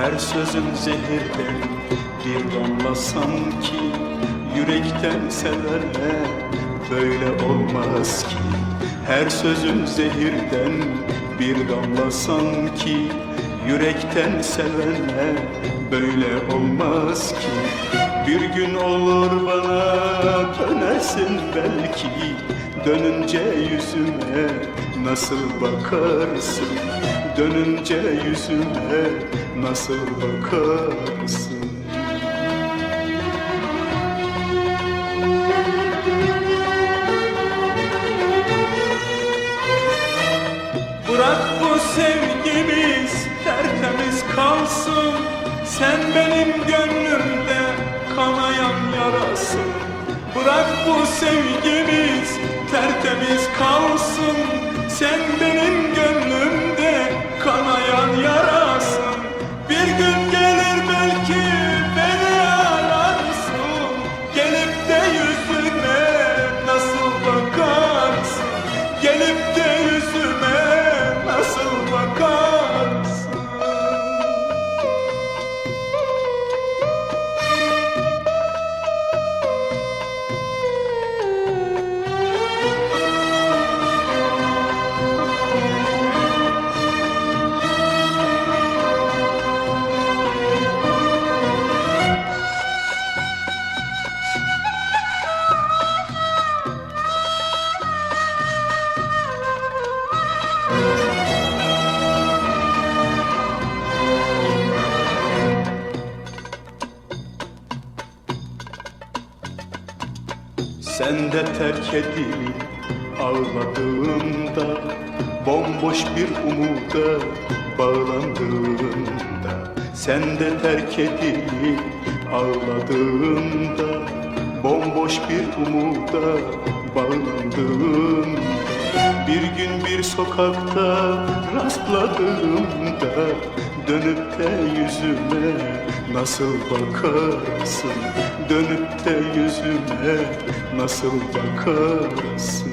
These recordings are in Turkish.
Her sözün zehirden bir damla sanki. Yürekten sevene böyle olmaz ki. Her sözün zehirden bir damla sanki. Yürekten sevene böyle olmaz ki. Bir gün olur bana dönersin belki. Dönünce yüzüme nasıl bakarsın? Dönünce yüzüme nasıl bakarsın? Bırak bu sevgimiz tertemiz kalsın. Sen benim gönlümde kanayan yarasın. Bırak bu sevgimiz tertemiz kalsın. Sen Sen de terk edilip ağladığında Bomboş bir umuda bağlandığında Sen de terk edilip ağladığında Bomboş bir umuda bağlandığında Bir gün bir sokakta rastladığımda Dönüp de yüzüme nasıl bakarsın? Dönüp de yüzüme nasıl bakarsın?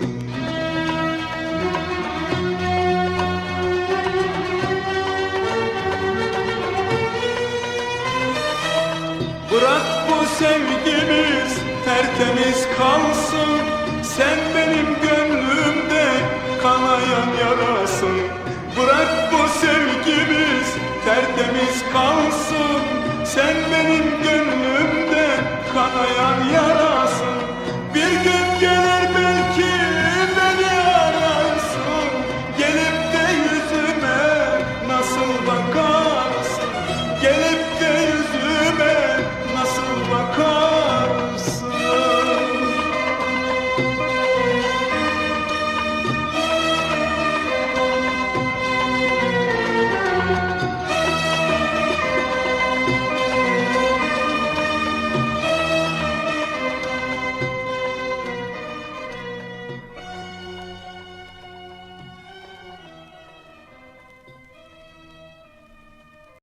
Bırak bu sevgimiz tertemiz kalsın. Sen benim gönlümde kanayan yarasın. Bırak bu tertemiz kalsın Sen benim gönlümde kanayan yarasın